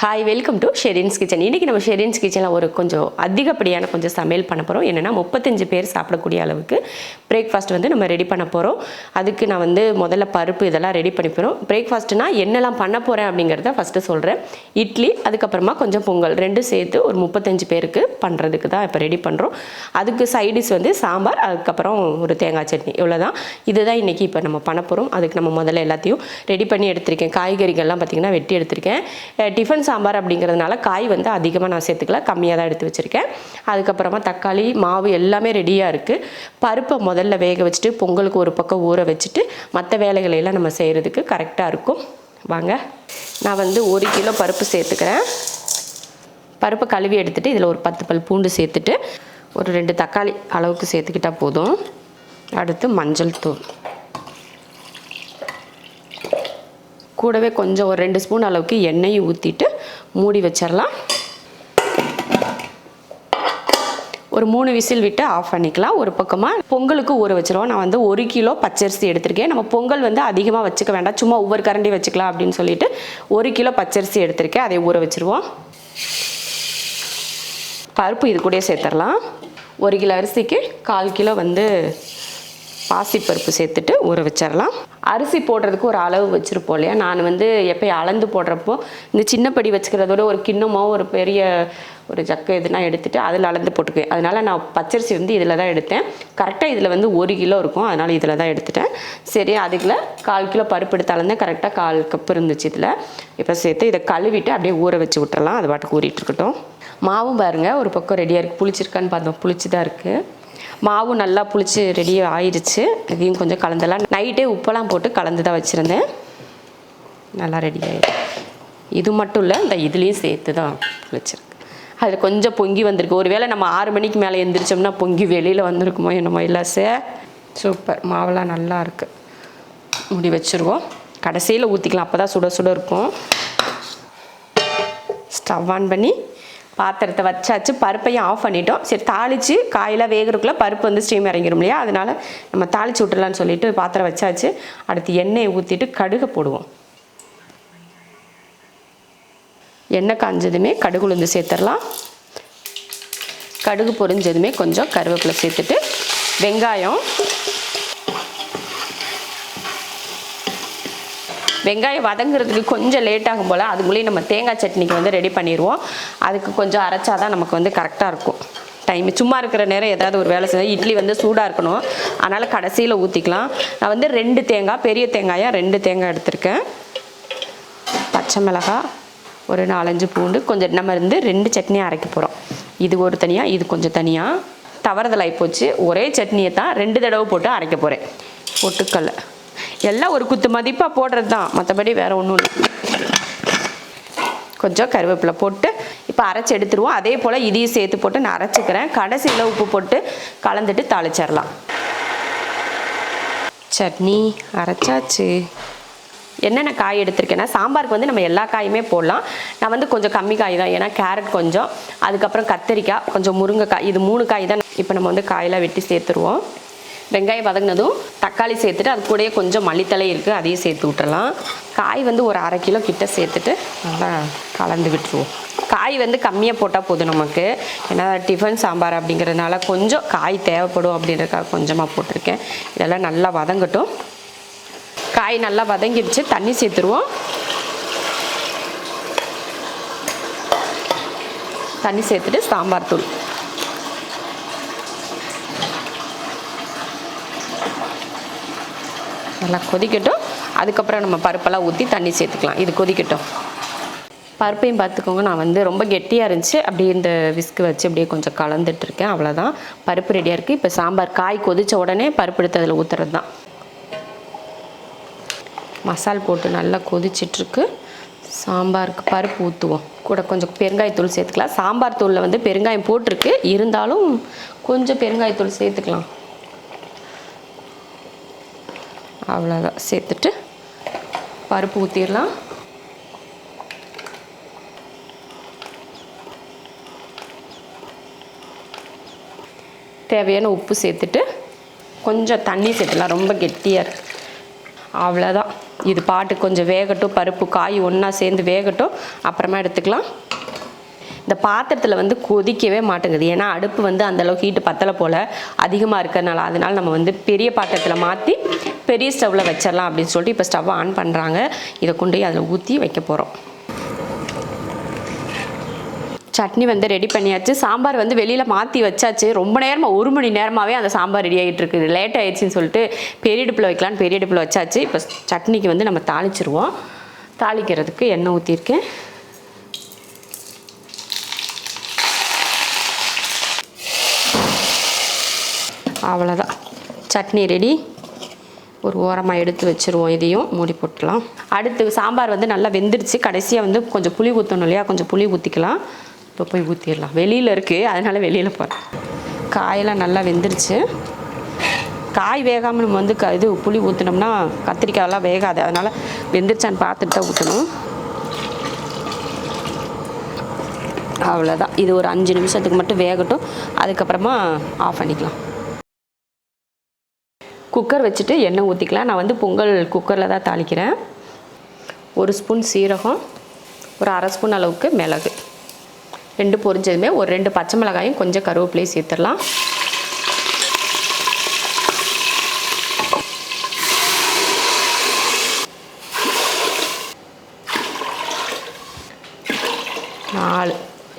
Hi welcome to Sherin's kitchen இன்றைக்கி நம்ம ஷெரின்ஸ் கிச்சனில் ஒரு கொஞ்சம் அதிகப்படியான கொஞ்சம் சமையல் பண்ண போகிறோம் என்னென்னா முப்பத்தஞ்சு பேர் சாப்பிடக்கூடிய அளவுக்கு பிரேக்ஃபாஸ்ட் வந்து நம்ம ரெடி பண்ண போகிறோம் அதுக்கு நான் வந்து முதல்ல பருப்பு இதெல்லாம் ரெடி பண்ணி போகிறோம் பிரேக்ஃபாஸ்ட்னா என்னெல்லாம் பண்ண போகிறேன் அப்படிங்கிறத ஃபஸ்ட்டு சொல்கிறேன் இட்லி அதுக்கப்புறமா கொஞ்சம் பொங்கல். ரெண்டும் சேர்த்து ஒரு முப்பத்தஞ்சு பேருக்கு பண்ணுறதுக்கு தான் இப்போ ரெடி பண்ணுறோம் அதுக்கு சைடிஸ் வந்து சாம்பார் அதுக்கப்புறம் ஒரு தேங்காய் சட்னி. இவ்வளோதான் இதுதான் இன்றைக்கி இப்போ நம்ம பண்ண போகிறோம் அதுக்கு நம்ம முதல்ல எல்லாத்தையும் ரெடி பண்ணி எடுத்திருக்கேன். காய்கறிகள்லாம் பார்த்திங்கன்னா வெட்டி எடுத்திருக்கேன். டிஃபன்ஸ் டிஃபன் சாம்பார் அப்படிங்கிறதுனால காய் வந்து அதிகமாக நான் சேர்த்துக்கல. கம்மியாக தான் எடுத்து வச்சுருக்கேன். அதுக்கப்புறமா தக்காளி மாவு எல்லாமே ரெடியாக இருக்குது பருப்பை முதல்ல வேக வச்சுட்டு பொங்கலுக்கு ஒரு பக்கம் ஊற வச்சுட்டு மற்ற வேலைகளை எல்லாம் நம்ம செய்கிறதுக்கு கரெக்டாக இருக்கும். வாங்க. நான் வந்து ஒரு கிலோ பருப்பு சேர்த்துக்கிறேன். பருப்பை கழுவி எடுத்துட்டு இதில் ஒரு பத்து பல் பூண்டு சேர்த்துட்டு ஒரு ரெண்டு தக்காளி அளவுக்கு சேர்த்துக்கிட்டா போதும். அடுத்து மஞ்சள் தூள். கூடவே கொஞ்சம் ஒரு ரெண்டு ஸ்பூன் அளவுக்கு எண்ணெயும் ஊற்றிட்டு மூடி வச்சிடலாம் ஒரு மூணு விசில் விட்டு ஆஃப் பண்ணிக்கலாம். ஒரு பக்கமாக பொங்கலுக்கு ஊற வச்சிருவோம். நான் வந்து ஒரு கிலோ பச்சரிசி எடுத்திருக்கேன். நம்ம பொங்கல் வந்து அதிகமாக வச்சுக்க வேண்டாம். சும்மா ஒவ்வொரு கரண்டி வச்சுக்கலாம் அப்படின்னு சொல்லிட்டு ஒரு கிலோ பச்சரிசி எடுத்திருக்கேன். அதை ஊற வச்சிருவோம். பருப்பு இது கூடயே சேர்த்துடலாம் ஒரு கிலோ அரிசிக்கு கால் கிலோ வந்து பாசிப்பருப்பு சேர்த்துட்டு ஊற வச்சிடலாம் அரிசி போடுறதுக்கு ஒரு அளவு வச்சுருப்போம் இல்லையா? நான் வந்து எப்போ அளந்து போடுறப்போ இந்த சின்ன படி வச்சுக்கிறதோட ஒரு கிண்ணமோ ஒரு பெரிய ஒரு ஜக்கு எதுனா எடுத்துட்டு அதில் அளந்து போட்டுக்குவேன். அதனால் நான் பச்சரிசி வந்து இதில் தான் எடுத்தேன். கரெக்டாக இதில் வந்து ஒரு கிலோ இருக்கும். அதனால் இதில் தான் எடுத்துட்டேன். சரி அதுக்குள்ள கால் கிலோ பருப்பு எடுத்து அளந்தேன் கரெக்டாக கால் கப் இருந்துச்சு இதில். இப்போ சேர்த்து இதை கழுவிட்டு அப்படியே ஊற வச்சு விட்டுறலாம். அது பாட்டுக்கு ஊறிட்டு இருக்கட்டும். மாவும் பாருங்கள் ஒரு பக்கம் ரெடியாக இருக்குது புளிச்சிருக்கான்னு பார்த்தோம். புளிச்சு தான் இருக்குது மாவும் நல்லா புளிச்சு ரெடி ஆயிடுச்சு இதையும் கொஞ்சம் கலந்தெல்லாம் நைட்டே உப்பெல்லாம் போட்டு கலந்து தான் வச்சுருந்தேன். நல்லா ரெடி ஆயிடுச்சு. இது மட்டும் இல்லை இந்த இதுலேயும் சேர்த்து தான் புளிச்சிருக்கு. அதில் கொஞ்சம் பொங்கி வந்திருக்கு. ஒருவேளை நம்ம ஆறு மணிக்கு மேலே எந்திரிச்சோம்னா பொங்கி வெளியில் வந்திருக்குமோ என்னமோ இல்லை சார் சூப்பர் மாவெல்லாம் நல்லா இருக்குது முடி வச்சுருவோம். கடைசியில் ஊற்றிக்கலாம் அப்போ தான் சுட சுட இருக்கும். ஸ்டவ் ஆன் பண்ணி பாத்திரத்தை வச்சாச்சு பருப்பையும் ஆஃப் பண்ணிட்டோம். சரி தாளித்து காயெல்லாம் வேகிறதுக்குள்ளே பருப்பு வந்து ஸ்டீம் இறங்கிடும் இல்லையா? அதனால் நம்ம தாளித்து விட்டுலான்னு சொல்லிட்டு பாத்திரம் வச்சாச்சு. அடுத்து எண்ணெயை ஊற்றிட்டு கடுகை போடுவோம். எண்ணெய் காஞ்சதுமே கடுகு உளுந்து சேர்த்துடலாம். கடுகு பொரிஞ்சதுமே கொஞ்சம் கருவேப்பிலை சேர்த்துட்டு வெங்காயம் வெங்காயம் வதங்குறதுக்கு கொஞ்சம் லேட் ஆகும் போல் அதுக்குள்ளேயே நம்ம தேங்காய் சட்னிக்கு வந்து ரெடி பண்ணிடுவோம் அதுக்கு கொஞ்சம் அரைச்சா தான் நமக்கு வந்து கரெக்டாக இருக்கும். டைம் சும்மா இருக்கிற நேரம் ஏதாவது ஒரு வேலை செஞ்சால் இட்லி வந்து சூடாக இருக்கணும். அதனால் கடைசியில் ஊற்றிக்கலாம் நான் வந்து ரெண்டு தேங்காய் பெரிய தேங்காயாக ரெண்டு தேங்காய் எடுத்திருக்கேன். பச்சை மிளகாய் ஒரு நாலஞ்சு பூண்டு கொஞ்சம் நம்ம இருந்து ரெண்டு சட்னியாக அரைக்க போகிறோம் இது ஒரு தனியாக இது கொஞ்சம் தனியாக தவறுதலாகி போச்சு. ஒரே சட்னியை தான் ரெண்டு தடவை போட்டு அரைக்க போகிறேன் பொட்டுக்கல்லை எல்லாம் ஒரு குத்து மதிப்பாக போடுறது தான் மற்றபடி வேறு ஒன்றும் இல்லை. கொஞ்சம் கருவேப்பிலை போட்டு இப்போ அரைச்சி எடுத்துருவோம். அதே போல் இதையும் சேர்த்து போட்டு நான் அரைச்சிக்கிறேன். கடைசியில் உப்பு போட்டு கலந்துட்டு தாளிச்சிடலாம். சட்னி அரைச்சாச்சு. என்னென்ன காய் எடுத்திருக்கேன்னா சாம்பாருக்கு வந்து நம்ம எல்லா காயுமே போடலாம். நான் வந்து கொஞ்சம் கம்மி காய் தான். ஏன்னா கேரட் கொஞ்சம். அதுக்கப்புறம் கத்தரிக்காய் கொஞ்சம் முருங்கைக்காய். இது மூணு காய் தான். இப்போ நம்ம வந்து காயெல்லாம் வெட்டி சேர்த்துருவோம். வெங்காயம் வதங்கினதும் தக்காளி சேர்த்துட்டு அது கூடயே கொஞ்சம் மல்லித்தலை இருக்குது அதையும் சேர்த்து விட்டுறலாம் காய் வந்து ஒரு அரை கிலோ கிட்ட சேர்த்துட்டு நல்லா கலந்து விட்டுருவோம். காய் வந்து கம்மியாக போட்டால் போதும் நமக்கு. ஏன்னா டிஃபன் சாம்பார் அப்படிங்கிறதுனால கொஞ்சம் காய் தேவைப்படும் அப்படின்றதுக்காக கொஞ்சமாக போட்டிருக்கேன். இதெல்லாம் நல்லா வதங்கட்டும். காய் நல்லா வதங்கிடுச்சு தண்ணி சேர்த்துருவோம். தண்ணி சேர்த்துட்டு சாம்பார் தூள். நல்லா கொதிக்கட்டும். அதுக்கப்புறம் நம்ம பருப்பெல்லாம் ஊற்றி தண்ணி சேர்த்துக்கலாம். இது கொதிக்கட்டும். பருப்பையும் பார்த்துக்கோங்க. நான் வந்து ரொம்ப கெட்டியாக இருந்துச்சு. அப்படியே இந்த விஸ்கு வச்சு அப்படியே கொஞ்சம் கலந்துட்டுருக்கேன் அவ்வளோதான் பருப்பு ரெடியாக இருக்குது இப்போ சாம்பார் காய் கொதித்த உடனே பருப்பு எடுத்து அதில் ஊற்றுறது தான் மசால் போட்டு நல்லா கொதிச்சிட்ருக்கு சாம்பாருக்கு பருப்பு ஊற்றுவோம் கூட கொஞ்சம் பெருங்காயத்தூள் சேர்த்துக்கலாம். சாம்பார் தூளில் வந்து பெருங்காயம் போட்டிருக்கு. இருந்தாலும் கொஞ்சம் பெருங்காயத்தூள் சேர்த்துக்கலாம். அவ்வளோதான் சேர்த்துட்டு பருப்பு ஊற்றிடலாம் தேவையான உப்பு சேர்த்துட்டு கொஞ்சம் தண்ணி சேர்த்துலாம் ரொம்ப கெட்டியாக இருக்கு. அவ்வளோதான் இது பாட்டு கொஞ்சம் வேகட்டும். பருப்பு காய் ஒன்றா சேர்ந்து வேகட்டும். அப்புறமா எடுத்துக்கலாம். இந்த பாத்திரத்தில் வந்து கொதிக்கவே மாட்டேங்குது. ஏன்னா அடுப்பு வந்து அந்தளவுக்கு ஹீட்டு பத்தலை போல் அதிகமாக இருக்கிறனால அதனால் நம்ம வந்து பெரிய பாத்திரத்தில் மாற்றி பெரிய ஸ்டவ்வில் வச்சிடலாம் அப்படின்னு சொல்லிட்டு இப்போ ஸ்டவ் ஆன் பண்ணுறாங்க இதை கொண்டு போய் அதில் ஊற்றி வைக்க போகிறோம் சட்னி வந்து ரெடி பண்ணியாச்சு. சாம்பார் வந்து வெளியில் மாற்றி வச்சாச்சு. ரொம்ப நேரமாக ஒரு மணி நேரமாகவே அந்த சாம்பார் ரெடி ஆகிட்டு இருக்குது. லேட் ஆயிடுச்சுன்னு சொல்லிட்டு பெரிய அடுப்பில் வைக்கலான்னு பெரிய அடுப்பில் வச்சாச்சு. இப்போ சட்னிக்கு வந்து நம்ம தாளிச்சிருவோம். தாளிக்கிறதுக்கு எண்ணெய் ஊற்றிருக்கேன் அவ்வளோதான் சட்னி ரெடி ஒரு ஓரமாக எடுத்து வச்சுருவோம். இதையும் மூடி போட்டுலாம் அடுத்து சாம்பார் வந்து நல்லா வெந்துருச்சு. கடைசியாக வந்து கொஞ்சம் புளி ஊற்றணும் இல்லையா? கொஞ்சம் புளி ஊற்றிக்கலாம் இப்போ போய் ஊற்றிடலாம் வெளியில் இருக்குது அதனால் வெளியில் போகிறேன் காயெல்லாம் நல்லா வெந்துருச்சு. காய் வேகாமல் நம்ம வந்து க இது புளி ஊற்றினோம்னா கத்திரிக்காயெல்லாம் வேகாது. அதனால் வெந்துருச்சான்னு பார்த்துட்டு தான் ஊற்றணும் அவ்வளோதான் இது ஒரு அஞ்சு நிமிஷத்துக்கு மட்டும் வேகட்டும். அதுக்கப்புறமா ஆஃப் பண்ணிக்கலாம். குக்கர் வச்சுட்டு எண்ணெய் ஊற்றிக்கலாம் நான் வந்து பொங்கல் குக்கரில் தான் தாளிக்கிறேன். ஒரு ஸ்பூன் சீரகம் ஒரு அரை ஸ்பூன் அளவுக்கு மிளகு. ரெண்டு பொரிஞ்சதுமே ஒரு ரெண்டு பச்சை மிளகாயும் கொஞ்சம் கருவேப்பிலையும் சேர்த்துடலாம். நாலு.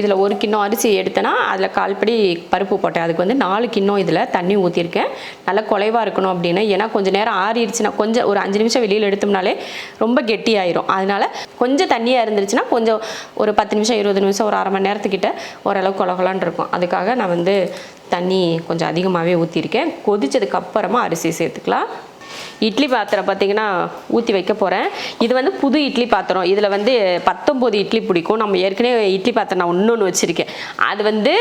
இதில் ஒரு கிண்ணம் அரிசி எடுத்தேன்னா அதில் கால்படி பருப்பு போட்டேன். அதுக்கு வந்து நாலு கிண்ணம் இதில் தண்ணி ஊற்றிருக்கேன் நல்லா குலைவாக இருக்கணும் அப்படின்னு. ஏன்னா கொஞ்சம் நேரம் ஆறிடுச்சுன்னா கொஞ்சம் ஒரு அஞ்சு நிமிஷம் வெளியில் எடுத்தோம்னாலே ரொம்ப கெட்டியாயிரும். அதனால் கொஞ்சம் தண்ணியாக இருந்துருச்சுன்னா கொஞ்சம் ஒரு பத்து நிமிஷம் இருபது நிமிஷம் ஒரு அரை மணி நேரத்துக்கிட்ட ஓரளவு கொலகொலான்னு இருக்கும். அதுக்காக நான் வந்து தண்ணி கொஞ்சம் அதிகமாகவே ஊற்றிருக்கேன் கொதிச்சதுக்கு அப்புறமா அரிசி சேர்த்துக்கலாம். இட்லி பாத்திரம் பார்த்தீங்கன்னா ஊற்றி வைக்க போகிறேன் இது வந்து புது இட்லி பாத்திரம். இதில் வந்து பத்தொம்போது இட்லி பிடிக்கும். நம்ம ஏற்கனவே இட்லி பாத்திரம் நான் இன்னொன்று வச்சுருக்கேன். அது வந்து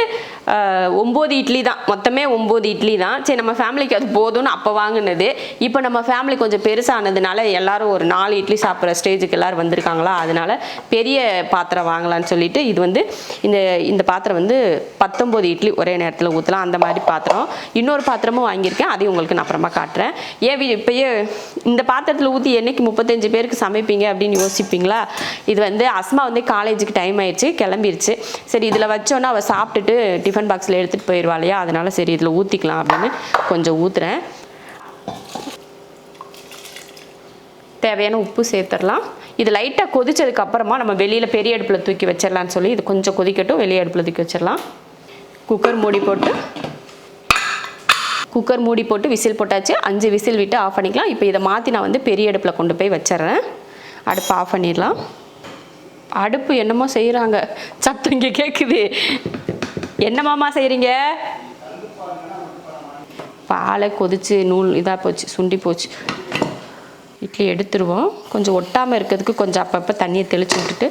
ஒம்பது இட்லி தான். மொத்தமே ஒம்பது இட்லி தான். சரி நம்ம ஃபேமிலிக்கு அது போதும்னு அப்போ வாங்கினது. இப்போ நம்ம ஃபேமிலி கொஞ்சம் பெருசானதுனால எல்லாரும் ஒரு நாலு இட்லி சாப்பிட்ற ஸ்டேஜுக்கு எல்லோரும் வந்திருக்காங்களா? அதனால பெரிய பாத்திரம் வாங்கலான்னு சொல்லிட்டு இது வந்து இந்த இந்த பாத்திரம் வந்து பத்தொம்போது இட்லி ஒரே நேரத்தில் ஊற்றலாம் அந்த மாதிரி பாத்திரம். இன்னொரு பாத்திரமும் வாங்கியிருக்கேன். அதையும் உங்களுக்கு நான் அப்புறமா காட்டுறேன். ஏன் இப்போயே இப்பயே இந்த பாத்திரத்தில் ஊற்றி என்னைக்கு முப்பத்தஞ்சு பேருக்கு சமைப்பீங்க அப்படின்னு யோசிப்பீங்களா? இது வந்து அஸ்மா வந்து காலேஜுக்கு டைம் ஆயிடுச்சு கிளம்பிருச்சு. சரி இதில் வச்சோன்னா அவள் சாப்பிட்டுட்டு டிஃபன் பாக்ஸில் எடுத்துகிட்டு போயிடுவா இல்லையா? அதனால சரி இதில் ஊற்றிக்கலாம் அப்படின்னு கொஞ்சம் ஊற்றுறேன் தேவையான உப்பு சேர்த்துடலாம். இது லைட்டாக கொதிச்சதுக்கு அப்புறமா நம்ம வெளியில் பெரிய அடுப்பில் தூக்கி வச்சிடலான்னு சொல்லி இது கொஞ்சம் கொதிக்கட்டும் வெளியே அடுப்பில் தூக்கி வச்சிடலாம். குக்கர் மூடி போட்டு குக்கர் மூடி போட்டு விசில் போட்டாச்சு. அஞ்சு விசில் விட்டு ஆஃப் பண்ணிக்கலாம். இப்போ இதை மாற்றி நான் வந்து பெரிய அடுப்பில் கொண்டு போய் வச்சிடுறேன். அடுப்பு ஆஃப் பண்ணிடலாம். அடுப்பு என்னமோ செய்கிறாங்க சத்தம் இங்கே கேட்குது என்னமாம்மா செய்கிறீங்க பாலை கொதிச்சு நூல் இதாக போச்சு சுண்டி போச்சு. இட்லி எடுத்துருவோம். கொஞ்சம் ஒட்டாமல் இருக்கிறதுக்கு கொஞ்சம் அப்பப்போ தண்ணியை தெளிச்சு விட்டுட்டு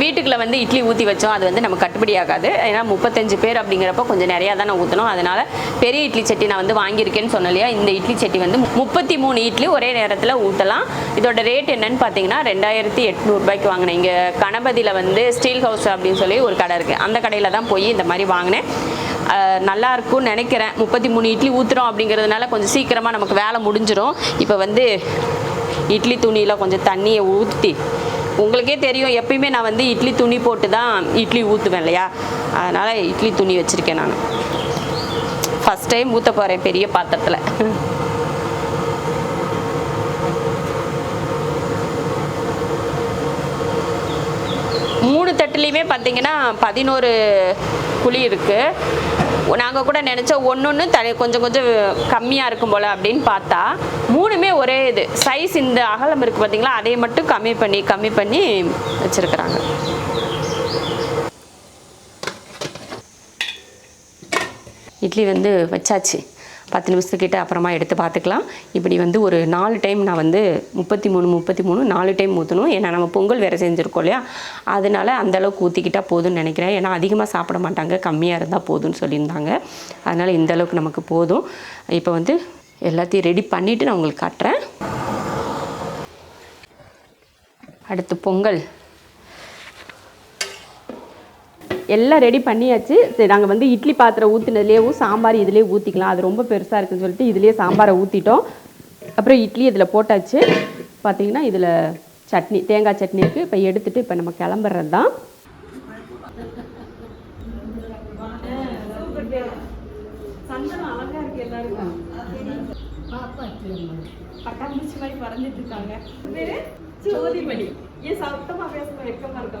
வீட்டுக்குள்ள வந்து இட்லி ஊற்றி வச்சோம். அது வந்து நம்ம கட்டுப்படி ஆகாது. ஏன்னா முப்பத்தஞ்சு பேர் அப்படிங்கிறப்ப கொஞ்சம் நிறையா தான் ஊற்றணும் அதனால் பெரிய இட்லி சட்டி நான் வந்து வாங்கியிருக்கேன்னு சொன்னேன் இல்லையா இந்த இட்லி சட்டி வந்து முப்பத்தி மூணு இட்லி ஒரே நேரத்தில் ஊற்றலாம் இதோட ரேட் என்னன்னு பார்த்தீங்கன்னா ரெண்டாயிரத்தி எட்நூறுபாய்க்கு வாங்கினேன். இங்கே கணபதியில் வந்து ஸ்டீல் ஹவுஸ் அப்படின்னு சொல்லி ஒரு கடை இருக்குது அந்த கடையில் தான் போய் இந்த மாதிரி வாங்கினேன். நல்லா இருக்கும்னு நினைக்கிறேன். முப்பத்தி மூணு இட்லி ஊற்றுறோம் அப்படிங்கிறதுனால கொஞ்சம் சீக்கிரமாக நமக்கு வேலை முடிஞ்சிடும் இப்போ வந்து இட்லி துணியில் கொஞ்சம் தண்ணியை ஊற்றி உங்களுக்கே தெரியும் எப்பயுமே நான் வந்து இட்லி துணி போட்டு தான் இட்லி ஊற்றுவேன் இல்லையா? அதனால் இட்லி துணி வச்சுருக்கேன் நான். ஃபஸ்ட் டைம் ஊற்ற போகிறேன் பெரிய பாத்திரத்தில். மூணு தட்டுலேயுமே பார்த்தீங்கன்னா பதினோரு குழி இருக்குது நாங்கள் கூட நினச்சோம் ஒன்று ஒன்று த கொஞ்சம் கொஞ்சம் கம்மியாக இருக்கும் போல் அப்படின்னு பார்த்தா மூணுமே ஒரே இது. சைஸ் இந்த அகலம் இருக்குது பார்த்தீங்களா அதை மட்டும் கம்மி பண்ணி கம்மி பண்ணி வச்சுருக்குறாங்க. இட்லி வந்து வச்சாச்சு. பத்து நிமிஷத்துக்கிட்ட அப்புறமா எடுத்து பார்த்துக்கலாம். இப்படி வந்து ஒரு நாலு டைம் நான் வந்து முப்பத்தி மூணு முப்பத்தி மூணு நாலு டைம் ஊற்றணும் ஏன்னா நம்ம பொங்கல் வேறு செஞ்சுருக்கோம் இல்லையா? அதனால் அந்தளவுக்கு ஊற்றிக்கிட்டால் போதும்னு நினைக்கிறேன். ஏன்னா அதிகமாக சாப்பிட மாட்டாங்க. கம்மியாக இருந்தால் போதும்னு சொல்லியிருந்தாங்க. அதனால் இந்த அளவுக்கு நமக்கு போதும். இப்போ வந்து எல்லாத்தையும் ரெடி பண்ணிவிட்டு நான் உங்களுக்கு காட்டுறேன். அடுத்து பொங்கல். எல்லாம் ரெடி பண்ணியாச்சு. சரி நாங்கள் வந்து இட்லி பாத்திரம் ஊற்றினதுலேயும் சாம்பார் இதுலேயே ஊற்றிக்கலாம் அது ரொம்ப பெருசாக இருக்குன்னு சொல்லிட்டு இதுலேயே சாம்பாரை ஊற்றிட்டோம் அப்புறம் இட்லி இதில் போட்டாச்சு. பார்த்தீங்கன்னா இதில் சட்னி தேங்காய் சட்னி இருக்குது இப்போ எடுத்துகிட்டு இப்போ நம்ம கிளம்புறது தான் பட்டாம்பூச்சி மாதிரி பறந்துட்டு இருக்காங்க. ஜோதிமணி. ஏன் சத்தமா பேசணும் வெக்கமா இருக்கா